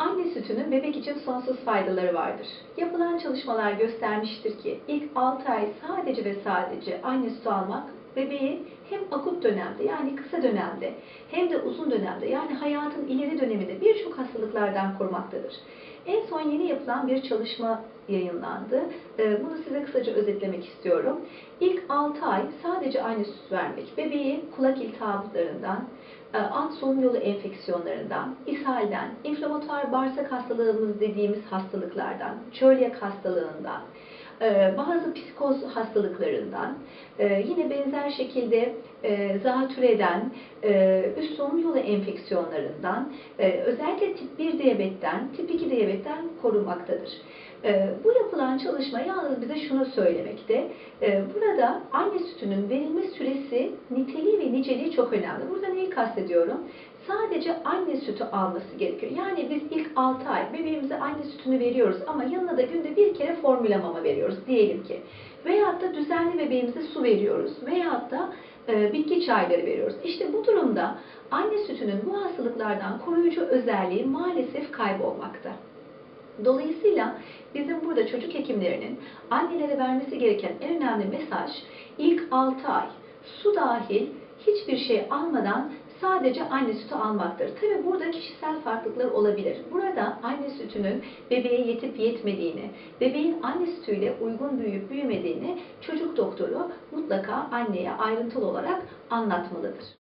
Anne sütünün bebek için sonsuz faydaları vardır. Yapılan çalışmalar göstermiştir ki ilk 6 ay sadece ve sadece anne sütü almak bebeği hem akut dönemde yani kısa dönemde hem de uzun dönemde yani hayatın ileri döneminde birçok hastalıklardan korumaktadır. En son yeni yapılan bir çalışma yayınlandı. Ee, Bunu size kısaca özetlemek istiyorum. İlk 6 ay sadece anne sütü vermek bebeği kulak iltihaplarından, e, alt solunum yolu enfeksiyonlarından, ishalden, inflamatuar bağırsak hastalığımız dediğimiz hastalıklardan, çölyak hastalığından, bazı psikoz hastalıklarından, e, yine benzer şekilde e, zatürreden, e, üst solunum yolu enfeksiyonlarından, özellikle tip 1 diyabetten, tip 2 diyabetten korunmaktadır. Bu yapılan çalışma yalnız bize şunu söylemekte. Burada anne sütünün verilme süresi niteliği ve niceliği çok önemli. Burada neyi kastediyorum? Sadece anne sütü alması gerekiyor. Yani biz ilk 6 ay bebeğimize anne sütünü veriyoruz ama yanına da günde bir kere formüle mama veriyoruz diyelim ki. Veyahut da düzenli bebeğimize su veriyoruz. Veyahut da e, bitki çayları veriyoruz. İşte bu durumda anne sütünün bu hastalıklardan koruyucu özelliği maalesef kaybolmakta. Dolayısıyla bizim burada çocuk hekimlerinin annelere vermesi gereken en önemli mesaj ilk 6 ay su dahil hiçbir şey almadan sadece anne sütü almaktır. Tabi burada kişisel farklılıklar olabilir. Burada anne sütünün bebeğe yetip yetmediğini, bebeğin anne sütüyle uygun büyüyüp büyümediğini çocuk doktoru mutlaka anneye ayrıntılı olarak anlatmalıdır.